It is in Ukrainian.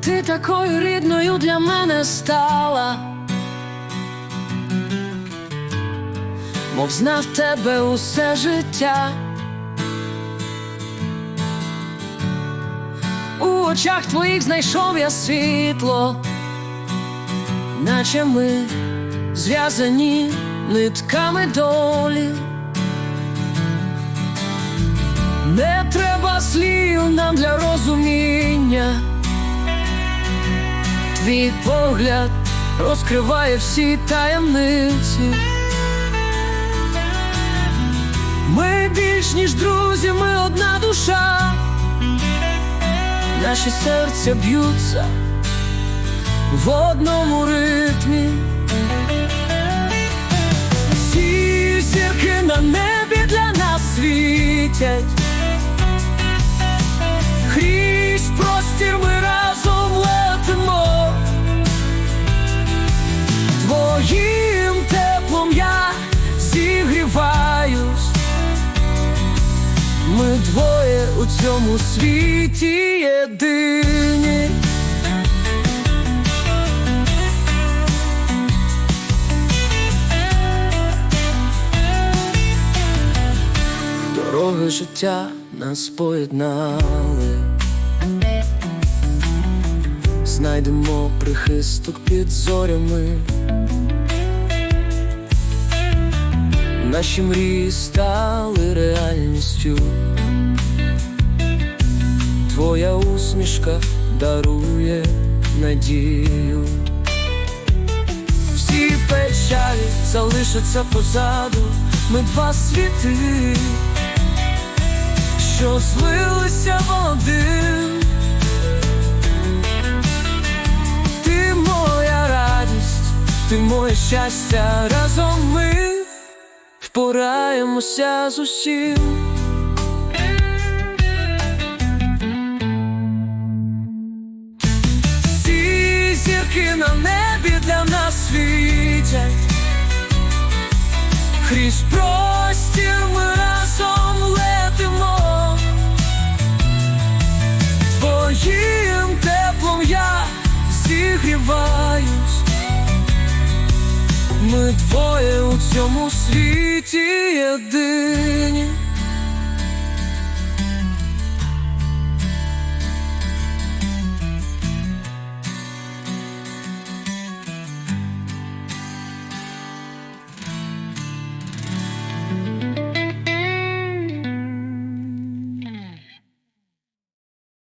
ти такою рідною для мене стала, мов знав тебе усе життя. У очах твоїх знайшов я світло, наче ми зв'язані нитками долі. Не треба слів нам для розуміння. Твій погляд розкриває всі таємниці. Ми більш ніж друзі, ми одна душа. Наші серця б'ються в одному ритмі. Всі зірки на небі для нас світять. Твоїм теплом я зігріваюсь. Ми двоє у цьому світі єдині. Дороги життя нас поєднали. Знайдемо прихисток під зорями. Наші мрії стали реальністю. Твоя усмішка дарує надію. Всі печалі залишаться позаду. Ми два світи, що злилися в один. Ти моя радість, ти моє щастя, разом ми впораємося з усім. Всі зірки на небі для нас світять. Крізь простір ми разом летимо. Твоїм теплом я зігріваюсь. Ми двоє у цьому світі єдині.